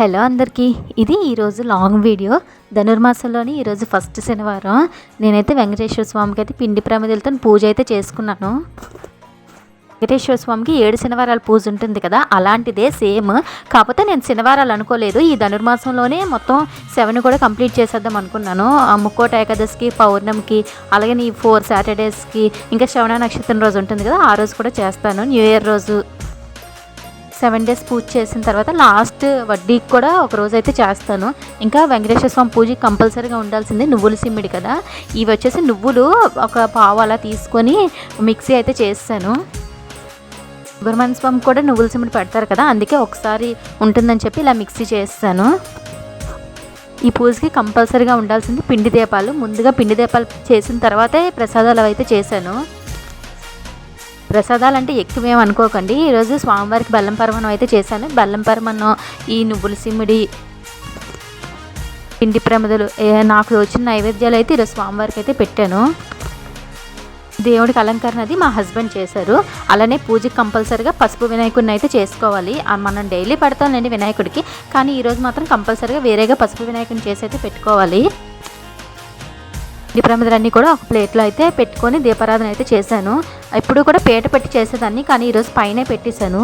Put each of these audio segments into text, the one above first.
Hello అందరికీ ఇది ఈరోజు లాంగ్ వీడియో. ధనుర్మాసంలోని ఈరోజు ఫస్ట్ శనివారం. నేనైతే వెంకటేశ్వర స్వామికి అయితే పిండి ప్రమిదలతో పూజ అయితే చేసుకున్నాను. వెంకటేశ్వర స్వామికి ఏడు శనివారాల పూజ ఉంటుంది కదా అలాంటిదే సేమ్. కాకపోతే నేను శనివారాలు అనుకోలేదు ఈ ధనుర్మాసంలోనే మొత్తం సెవెన్ కూడా కంప్లీట్ చేసేద్దాం అనుకున్నాను. ఆ ముక్కోట ఏకాదశికి పౌర్ణమికి అలాగే ఈ ఫోర్ సాటర్డేస్కి ఇంకా శ్రవణ నక్షత్రం రోజు ఉంటుంది కదా ఆ రోజు కూడా చేస్తాను. న్యూ ఇయర్ రోజు సెవెన్ డేస్ పూజ చేసిన తర్వాత లాస్ట్ వడ్డీకి కూడా ఒక రోజు అయితే చేస్తాను. ఇంకా వెంకటేశ్వర స్వామి పూజ కంపల్సరీగా ఉండాల్సింది నువ్వులు సిమ్మిడి కదా. ఇవి వచ్చేసి నువ్వులు ఒక పావు అలా తీసుకొని మిక్సీ అయితే చేస్తాను. సుబ్రహ్మణ్య స్వామి కూడా నువ్వుల సిమ్మిడి పెడతారు కదా అందుకే ఒకసారి ఉంటుందని చెప్పి ఇలా మిక్సీ చేస్తాను. ఈ పూజకి కంపల్సరీగా ఉండాల్సింది పిండి దీపాలు. ముందుగా పిండి దీపాలు చేసిన తర్వాతే ప్రసాదాలు అయితే చేశాను. ప్రసాదాలు అంటే ఎక్కువ అనుకోకండి. ఈరోజు స్వామివారికి బెల్లం పరమణం అయితే చేశాను. బెల్లం పరమన్నం ఈ నువ్వుల సిమ్మిడి పిండి ప్రమదలు నాకు వచ్చిన నైవేద్యాలు అయితే ఈరోజు స్వామివారికి అయితే పెట్టాను. దేవుడికి అలంకరణ అది మా హస్బెండ్ చేశారు. అలానే పూజకి కంపల్సరీగా పసుపు వినాయకుడిని అయితే చేసుకోవాలి. మనం డైలీ పెడతాంలేండి వినాయకుడికి. కానీ ఈరోజు మాత్రం కంపల్సరీగా వేరేగా పసుపు వినాయకుడిని చేసి అయితే పెట్టుకోవాలి. పిండి ప్రమదలన్నీ కూడా ఒక ప్లేట్లో అయితే పెట్టుకొని దీపారాధన అయితే చేశాను. ఎప్పుడు కూడా పేట పెట్టి చేసేదాన్ని కానీ ఈరోజు పైనే పెట్టేశాను.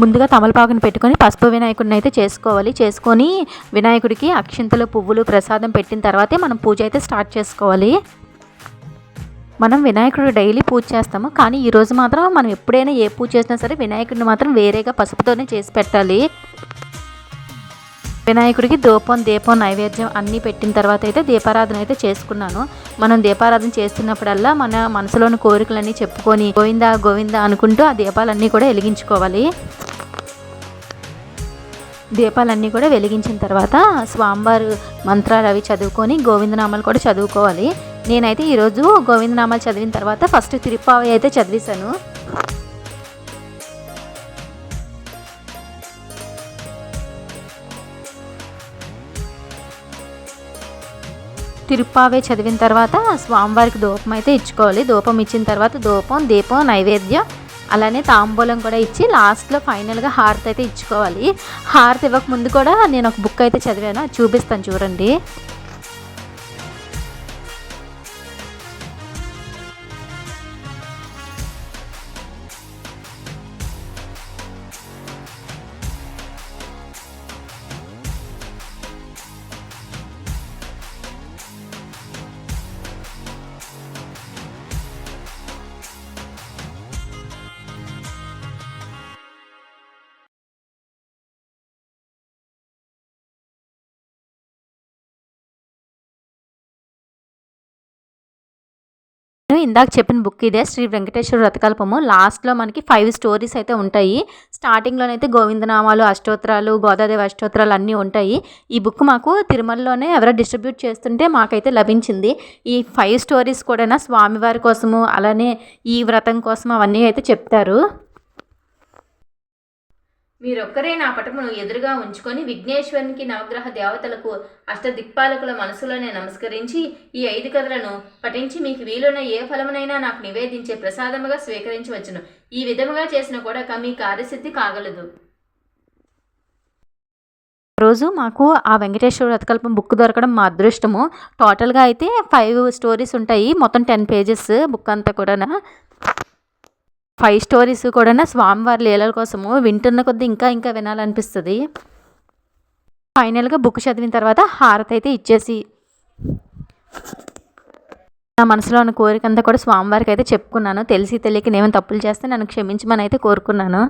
ముందుగా తమలపాకుని పెట్టుకొని పసుపు వినాయకుడిని అయితే చేసుకోవాలి. చేసుకొని వినాయకుడికి అక్షింతలు పువ్వులు ప్రసాదం పెట్టిన తర్వాతే మనం పూజ అయితే స్టార్ట్ చేసుకోవాలి. మనం వినాయకుడు డైలీ పూజ చేస్తాము కానీ ఈరోజు మాత్రం మనం ఎప్పుడైనా ఏ పూజ చేసినా సరే వినాయకుడిని మాత్రం వేరేగా పసుపుతోనే చేసి పెట్టాలి. వినాయకుడికి దూపం దీపం నైవేద్యం అన్నీ పెట్టిన తర్వాత అయితే దీపారాధన అయితే చేసుకున్నాను. మనం దీపారాధన చేస్తున్నప్పుడల్లా మన మనసులోని కోరికలన్నీ చెప్పుకొని గోవింద గోవింద అనుకుంటూ ఆ దీపాలన్నీ కూడా వెలిగించుకోవాలి. దీపాలన్నీ కూడా వెలిగించిన తర్వాత స్వామివారు మంత్రాలు అవి చదువుకొని గోవిందనామాలు కూడా చదువుకోవాలి. నేనైతే ఈరోజు గోవిందనామాలు చదివిన తర్వాత ఫస్ట్ తిరుప్పావి అయితే చదివేశాను. తిరుప్పావే చదివిన తర్వాత స్వామివారికి ధూపం అయితే ఇచ్చుకోవాలి. ధూపం ఇచ్చిన తర్వాత ధూపం దీపం నైవేద్యం అలానే తాంబూలం కూడా ఇచ్చి లాస్ట్లో ఫైనల్గా హారతి అయితే ఇచ్చుకోవాలి. హారతి ఇవ్వక ముందు కూడా నేను ఒక బుక్ అయితే చదివాను. చూపిస్తాను చూడండి. ఇందాక చెప్పిన బుక్ ఇదే. శ్రీ వెంకటేశ్వర వ్రతకల్పము లాస్ట్లో మనకి ఫైవ్ స్టోరీస్ అయితే ఉంటాయి. స్టార్టింగ్లోనైతే గోవిందనామాలు అష్టోత్తరాలు గోదాదేవి అష్టోత్తరాలు అన్నీ ఉంటాయి. ఈ బుక్ మాకు తిరుమలలోనే ఎవరో డిస్ట్రిబ్యూట్ చేస్తుంటే మాకైతే లభించింది. ఈ ఫైవ్ స్టోరీస్ కూడా స్వామివారి కోసము అలానే ఈ వ్రతం కోసం అవన్నీ అయితే చెప్తారు. మీరొక్కరే నా పటమును ఎదురుగా ఉంచుకొని విఘ్నేశ్వరునికి నవగ్రహ దేవతలకు అష్టదిక్పాలకుల మనసులోనే నమస్కరించి ఈ ఐదు కథలను పఠించి మీకు వీలున్న ఏ ఫలమునైనా నాకు నివేదించే ప్రసాదముగా స్వీకరించవచ్చును. ఈ విధముగా చేసిన కూడా మీ కార్యసిద్ధి కాగలదు. రోజు మాకు ఆ వెంకటేశ్వర వ్రతకల్పం బుక్ దొరకడం మా అదృష్టము. టోటల్గా అయితే ఫైవ్ స్టోరీస్ ఉంటాయి. మొత్తం టెన్ పేజెస్ బుక్ అంతా కూడా ఫైవ్ స్టోరీస్ కూడా స్వామివారి లీలల కోసము వింటున్న కొద్దీ ఇంకా ఇంకా వినాలనిపిస్తుంది. ఫైనల్గా బుక్ చదివిన తర్వాత హారతి అయితే ఇచ్చేసి నా మనసులో ఉన్న కోరికంతా కూడా స్వామివారికి అయితే చెప్పుకున్నాను. తెలిసి తెలియక నేను తప్పులు చేస్తే నన్ను క్షమించమని అయితే కోరుకున్నాను.